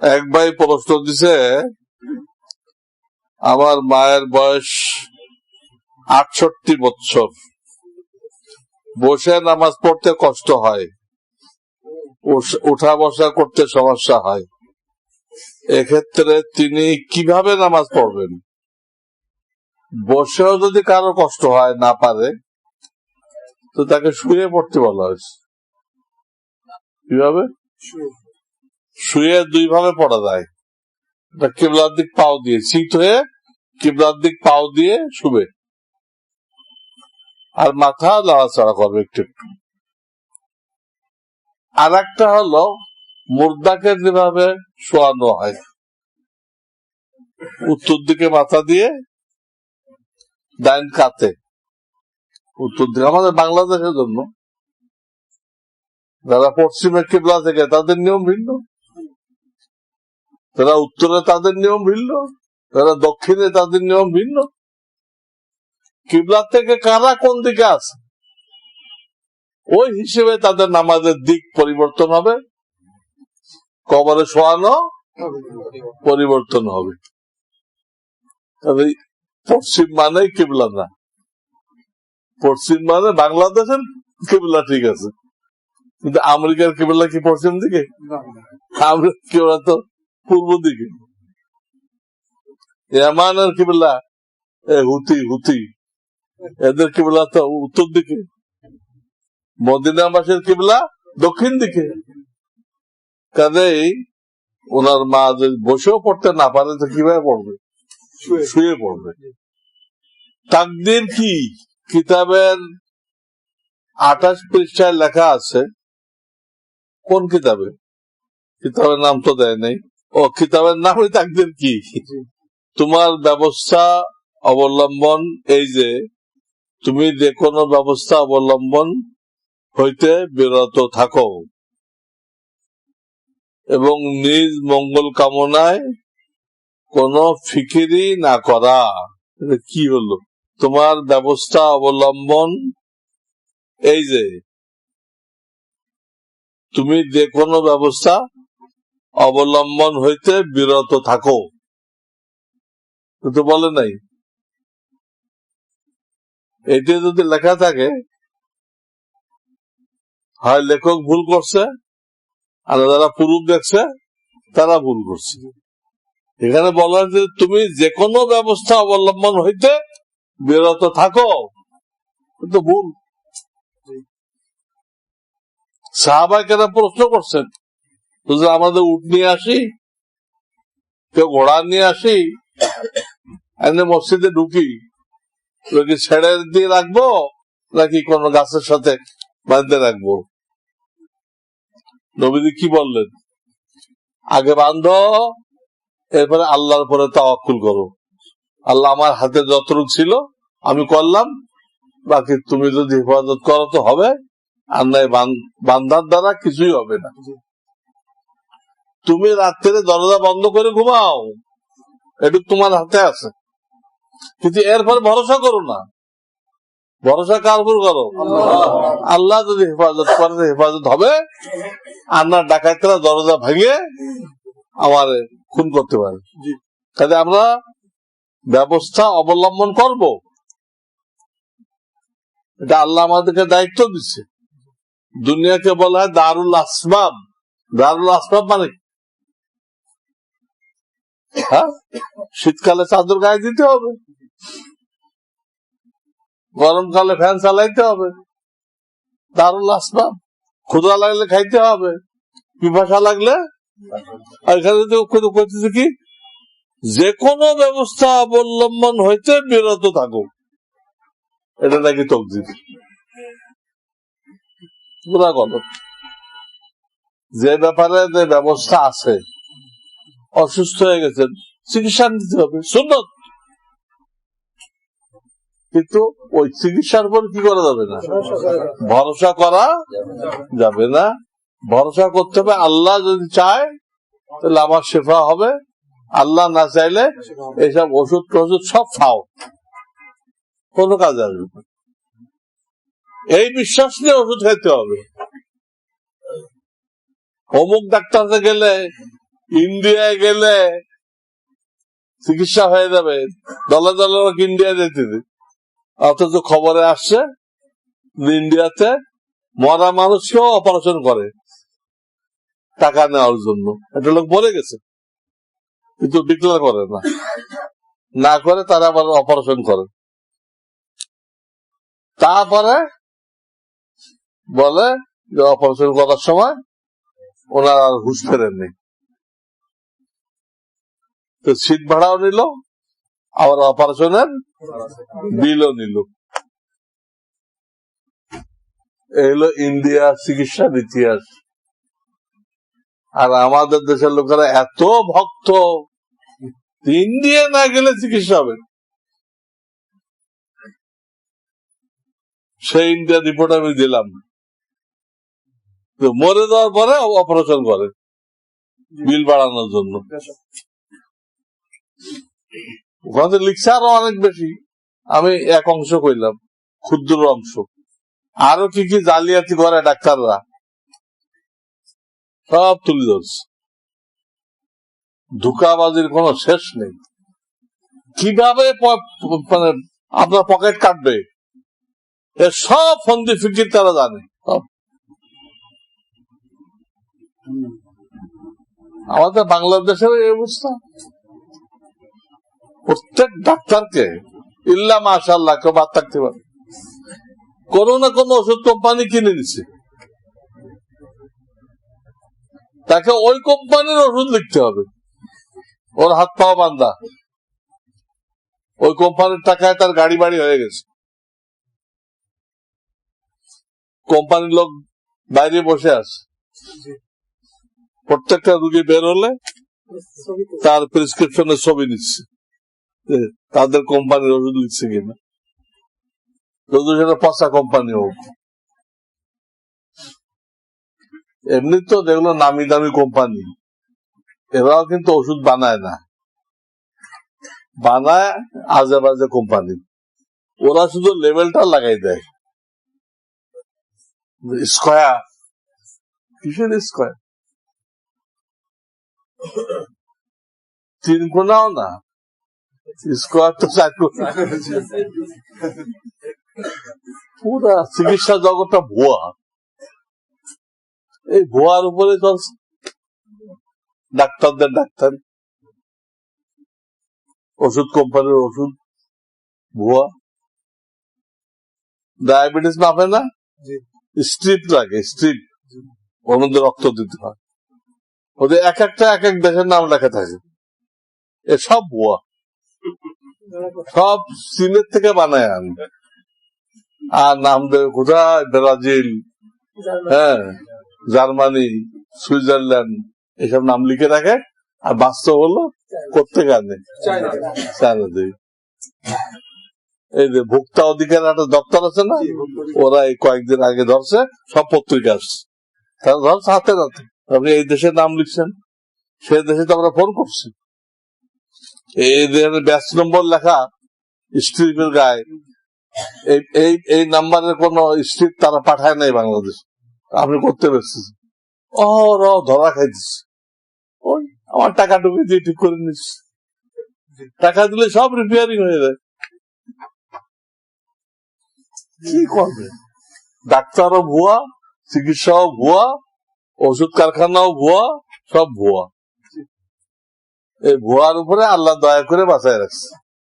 এক ভাই প্রশ্ন দিছে, আমার মায়ের বয়স আটষট্টি বছর বসে নামাজ পড়তে কষ্ট হয়, উঠা বসা করতে সমস্যা হয়। এক্ষেত্রে তিনি কীভাবে নামাজ পড়বেন? বসেও যদি কারও কষ্ট হয়, না পারে, তো তাকে শুয়ে পড়তে বলা হয়েছে। কীভাবে? শুয়ে দুই ভাবে পড়া যায়। কিবলার দিক পাও দিয়ে শীত হয়ে কিবলার দিক পাও দিয়ে শুবে। আর মাথা লড়াচড়া করবে একটু একটু। আর একটা হলো, মুর্দাকে যেভাবে শোয়ানো হয়। উত্তর দিকে মাথা দিয়ে ডাইন কাতে উত্তর দিকে, আমাদের বাংলাদেশের জন্য। যারা পশ্চিমের কিবলা থেকে, তাদের নিয়ম ভিন্ন। তারা উত্তরে তাদের নিয়ম ভিন্ন তারা দক্ষিণে তাদের নিয়ম ভিন্ন। কিবলা থেকে কারা কোন দিকে আছে? ওই হিসেবে তাদের নামাজের দিক পরিবর্তন হবে। কবরে শোয়ানো পরিবর্তন হবে। পশ্চিম মানে কিবলা না পশ্চিম মানে বাংলাদেশের কিবলা ঠিক আছে। কিন্তু আমেরিকার কিবলা কি পশ্চিম দিকে? আমেরিকার কিবলা তো পূর্ব দিকে ইয়ামানের কিবলা এ হুতি হুতি। এদের কিবলা তো উত্তর দিকে মদিনাবাসের কিবলা দক্ষিণ দিকে কাজেই ওনার মা যদি বসেও পড়তে না পারে তো কীভাবে পড়বে? শুয়ে পড়বে। তাকদির কি? কিতাবের আঠাশ পৃষ্ঠায় লেখা আছে। কোন কিতাবে? কিতাবের নাম তো দেয় নাই। ও, কিতাবের নামই তাকদির কি? তোমার ব্যবস্থা অবলম্বন, এই যে, তুমি যে কোনো ব্যবস্থা অবলম্বন হইতে বিরত থাকো। এবং নিজ মঙ্গল কামনায় কোন ফিকিরি না করা। কি হলো? তোমার ব্যবস্থা অবলম্বন, এই যে, তুমি যে কোনো ব্যবস্থা অবলম্বন হইতে বিরত থাকো। তো বলে নাই। এটি যদি লেখা থাকে, হয় লেখক ভুল করছে, আর যারা পুরুষ দেখছে, তারা ভুল করছে। এখানে বলা যে তুমি যে কোনো ব্যবস্থা অবলম্বন হইতে বিরত থাকো। কিন্তু ভুল। সাহাবাই কেন প্রশ্ন করছেন বুঝলে আমাদের উঠ নিয়ে আসি কেউ ঘোড়া নিয়ে আসি মসজিদে ঢুকি তো কি ছেড়ে দিয়ে রাখব, নাকি কোন গাছের সাথে বাঁধতে রাখব? নবীজি কি বললেন? আগে বান্ধ এরপরে আল্লাহর পরে তাওয়াক্কুল করো। আল্লাহ আমার হাতে যতটুকু ছিল, আমি করলাম। বাকি তুমি যদি হেফাজত করো তো হবে, আর নাই বান্ধার দ্বারা কিছুই হবে না। তুমি রাত্রে দরজা বন্ধ করে ঘুমাও। এটুক তোমার হাতে আছে। কিন্তু এরপরে ভরসা করো না। ভরসা কার উপর করো? আল্লাহ যদি হেফাজত করে হেফাজত হবে আন্নার ডাকাতরা দরজা ভেঙে আমার খুন করতে পারে। কাজে আমরা ব্যবস্থা অবলম্বন করব। এটা আল্লাহ আমাদেরকে দায়িত্ব দিচ্ছে। দুনিয়াকে বলা হয় দারুল আসবাব। দারুল আসবাব মানে কি? হ্যাঁ? শীতকালে চাদর গায়ে দিতে হবে। গরমকালে ফ্যান চালাইতে হবে। দারুল আসবাব ক্ষুদা লাগলে খাইতে হবে। পিপাসা লাগলে এখানে করতেছে কি? যে কোনো ব্যবস্থা অবলম্বন হইতে বিরত থাকো এটা নাকি তকদির। পুরা যে ব্যাপারে যে ব্যবস্থা আছে অসুস্থ হয়ে গেছেন চিকিৎসা নিতে হবে। সুন্নত। কিন্তু ওই চিকিৎসার উপর কি করা যাবে না? ভরসা করা যাবে না। ভরসা করতে হবে, আল্লাহ যদি চায়, তাহলে আমার শেফা হবে। আল্লাহ না চাইলে এসব ওষুধ টষুধ সব খাও। কোনো কাজ আসবে। এই বিশ্বাস নিয়ে ওষুধ খাইতে হবে। অমুক ডাক্তারকে গেলে ইন্ডিয়ায় গেলে চিকিৎসা হয়ে যাবে। দলে দলে লোক ইন্ডিয়া যেতে অথচ খবরে আসছে ইন্ডিয়াতে মরা মানুষকেও অপারেশন করে টাকা নেওয়ার জন্য। একটা লোক মরে গেছে, কিন্তু ডিক্লেয়ার করে না। না করে তারা আবার অপারেশন করে। তারপরে বলে যে অপারেশন করার সময় ওনার আর হুশ ফেরেননি। তো সিট ভাড়াও নিল, আবার অপারেশনের বিলও নিল। এই হলো ইন্ডিয়ার চিকিৎসার ইতিহাস। আর আমাদের দেশের লোকেরা এত ভক্ত, ইন্ডিয়া না গেলে চিকিৎসা হবে সেই ইন্ডিয়া রিপোর্ট আমি দিলাম। মরে যাওয়ার পরে অপারেশন করে বিল বাড়ানোর জন্য। ওখানে লিখছে আরও অনেক বেশি। আমি এক অংশ কইলাম ক্ষুদ্র অংশ। আরও কি কি জালিয়াতি করে ডাক্তাররা? সব তুলে ধরছে। ধোকাবাজির শেষ নেই। কীভাবে মানে আপনার পকেট কাটবে? সব ফন্দি ফিকির তারা জানে। আমাদের বাংলাদেশের এই অবস্থা। প্রত্যেক ডাক্তারকে ইল্লা মাশাল্লাহ কেউ বাদ থাকতে পারে। কোনো না কোনো ওষুধ কোম্পানি কিনে নিচ্ছে তাকে ওই কোম্পানির ওষুধ লিখতে হবে। ওর হাত পাওয়া বান্ধা ওই কোম্পানির টাকায় তার গাড়ি বাড়ি হয়ে গেছে। কোম্পানির লোক বাইরে বসে আছে। প্রত্যেকটা রুগী বের হলে তার প্রেসক্রিপশনের ছবি নিচ্ছে। তাদের কোম্পানির ওষুধ লিখছে কিনা। যদি সেটা পচা কোম্পানি হোক। এমনি তো যেগুলো নামি দামি কোম্পানি এরাও কিন্তু ওষুধ বানায় না। বানায় আজে বাজে কোম্পানি ওরা শুধু লেভেলটা লাগাই দেয়। স্কোয়ার কিসের স্কোয়ার তিন কোনাও না। স্কোয়ার তো চার কোনা পুরা চিকিৎসা জগৎটা ভুয়া। এই ভুয়ার উপরে চলছে ডাক্তারদের ডাক্তার। ওষুধ কোম্পানির ওষুধ ভুয়া। ডায়াবেটিস মাপে না? স্ট্রিপ লাগে স্ট্রিপ। ওর মধ্যে রক্ত দিতে হয়। ওদের এক একটা এক এক দেশের নাম লেখা থাকে। এসব ভুয়া। সব চীনের থেকে বানায় আন আর নাম দেবে কোথায়? ব্রাজিল হ্যাঁ জার্মানি সুইজারল্যান্ড এসব নাম লিখে রাখে। আর বাস্তব হলো কোথেকে আনে? চায়না। থেকে এই যে ভোক্তা অধিকার একটা দপ্তর আছে না? ওরা এই কয়েকদিন আগে ধরছে সব পত্রিকা আসছে। তারা ধরছে হাতে হাতে আপনি এই দেশের নাম লিখছেন সেই দেশে তো আমরা ফোন করছি। এই দেশের ব্যাচ নম্বর লেখা স্ট্রিপের গায়ে। এই এই নাম্বারের কোন স্ট্রিপ তারা পাঠায় নাই বাংলাদেশ। আপনি করতে পারছেন। ও, র, ধরা খাইতেছে। ওই, আমার টাকা ঢুকে দিয়ে ঠিক করে নিচ্ছে। টাকা দিলে সব রিপেয়ারিং হয়ে যায়। কি করবে? ডাক্তারও ভুয়া, চিকিৎসাও ভুয়া, ওষুধ কারখানাও ভুয়া, সব ভুয়া। এই ভুয়ার উপরে আল্লাহ দয়া করে বাঁচায় রাখছে।